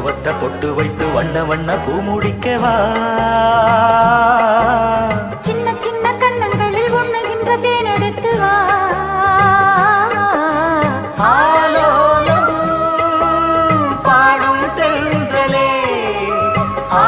வட்ட பொட்டு வைத்து வண்ண வண்ண பூ முடிக்கவா? சின்ன சின்ன கன்னங்களில் உண்ணுகின்ற தேனெடுத்து வா. பாடும் தென்றலே. ஆ